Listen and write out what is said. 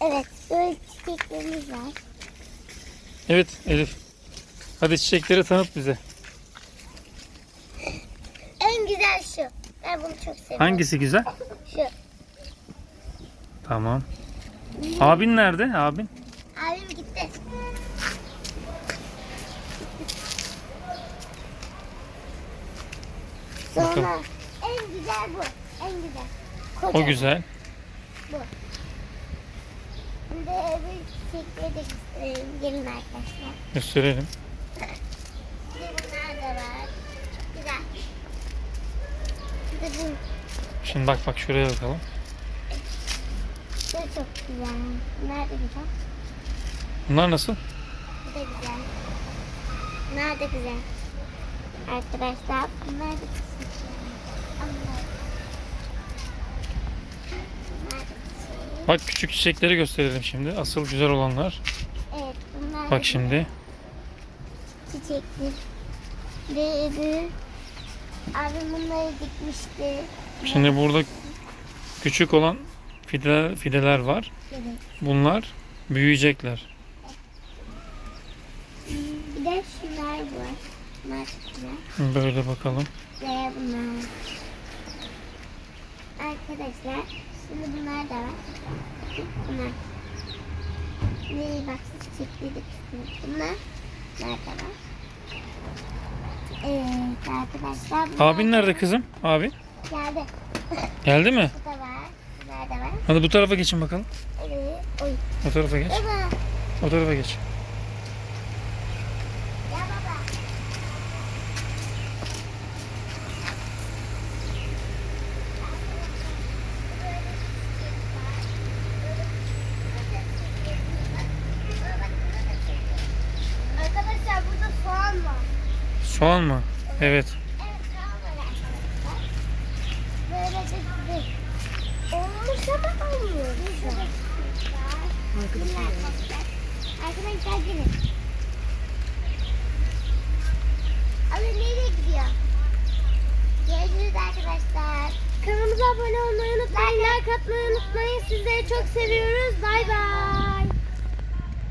Evet, böyle çiçeklerimiz var. Evet Elif. Hadi çiçekleri tanıt bize. En güzel şu. Ben bunu çok seviyorum. Hangisi güzel? Şu. Tamam. Abin nerede? Abin? Abim gitti. Sonra Bakalım. en güzel bu. En güzel. Koca. O güzel. Bir de öbür çiçekleri de göstereyim. Gelin arkadaşlar. Gösterelim. Bir de bunlar da var. Çok güzel. Bir bu. Şimdi bak bak şuraya bakalım. Bu da çok güzel. Bunlar da güzel. Bunlar nasıl? Bu da güzel. Bunlar da güzel. Arkadaşlar bunlar da güzel. Allah. Bunlar da güzel. Bak küçük çiçekleri gösterelim şimdi. Asıl güzel olanlar. Evet bunlar Bak şimdi. çiçekli. Büyüdü. Abim bunları dikmişti. Şimdi burada küçük olan fideler, fideler var. Evet. Bunlar büyüyecekler. Bir de şunlar var. Bunlar. Böyle bakalım. Ve bunlar. Arkadaşlar şimdi bunlar da var. Bunlar. Ne bak çiçekli de kısmı. Bunlar. Bunlar da var. Evet arkadaşlar. bunlar Abin nerede kızım? Abi. Geldi. Geldi mi? Bu da var. Bunlar da var. Hadi bu tarafa geçin bakalım. Evet. Oy. O tarafa geç. Baba. O tarafa geç. Ya baba. Arkadaşlar burada soğan var. Soğan mı? Evet. Olmuş ama olmuyor. Arkadaşlar. Gelin. Abi nereye gidiyor? Görüşürüz arkadaşlar. Kanalımıza abone olmayı unutmayın. Like atmayı unutmayın. Sizleri çok seviyoruz. Bay bay.